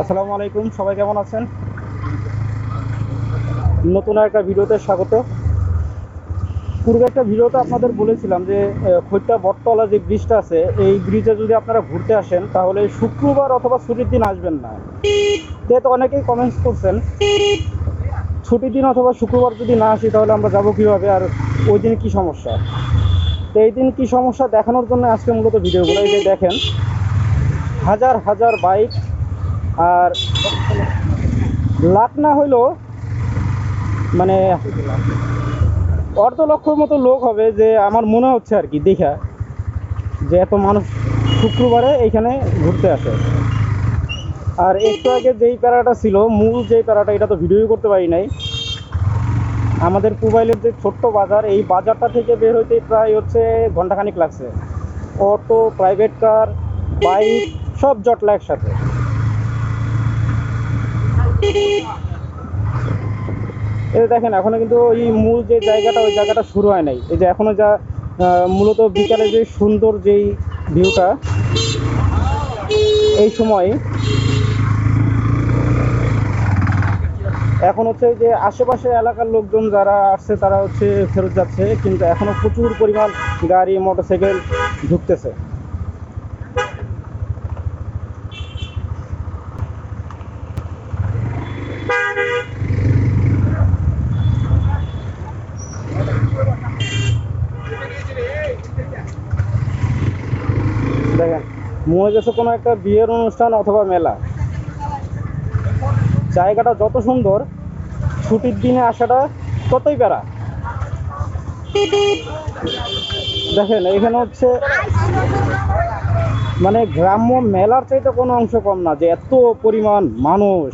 আসসালামু আলাইকুম, সবাই কেমন আছেন? নতুন একটা ভিডিওতে স্বাগত। পূর্বে একটা ভিডিওতে আপনাদের বলেছিলাম যে খৈটা বটতলা যে ব্রিজটা আছে, এই ব্রিজে যদি আপনারা ঘুরতে আসেন, তাহলে শুক্রবার অথবা ছুটির দিন আসবেন না। তে তো অনেকেই কমেন্টস করছেন, ছুটির দিন অথবা শুক্রবার যদি না আসি, তাহলে আমরা যাব কীভাবে, আর ওই দিন কী সমস্যা? তো এই দিন কী সমস্যা দেখানোর জন্য আজকে মূলত ভিডিওগুলো এই যে দেখেন, হাজার হাজার বাইক আর লাখ না হইলেও মানে অর্ধ লক্ষর মতো লোক হবে যে আমার মনে হচ্ছে আর কি, দেখা যে এত মানুষ শুক্রবারে এইখানে ঘুরতে আসে। আর একটু আগে যেই প্যারাটা ছিল, মূল যেই প্যারাটা, এটা তো ভিডিও করতে পারি নাই। আমাদের মোবাইলের যে ছোট্ট বাজার, এই বাজারটা থেকে বের হইতে প্রায় হচ্ছে ঘন্টাখানিক লাগছে। অটো প্রাইভেট কার বাইক সব জটলা একসাথে। এই দেখেন, এখনও কিন্তু ওই মূল যে জায়গাটা, ওই জায়গাটা শুরু হয় নাই। এই যে এখনও যা মূলত বিকালে যে সুন্দর যেই ভিউটা, এই সময় এখন হচ্ছে যে আশেপাশে এলাকার লোকজন যারা আসছে, তারা হচ্ছে ফেরত যাচ্ছে, কিন্তু এখনও প্রচুর পরিমাণ গাড়ি, মোটরসাইকেল ঢুকতেছে। দেখেন, মনে হচ্ছে কোনো একটা বিয়ের অনুষ্ঠান অথবা মেলা। জায়গাটা যত সুন্দর ছুটির দিনে আসাটা কতই প্যারা দেখেন, এখানে হচ্ছে মানে গ্রাম্য মেলার চাইতে কোনো অংশ কম না, যে এত পরিমাণ মানুষ।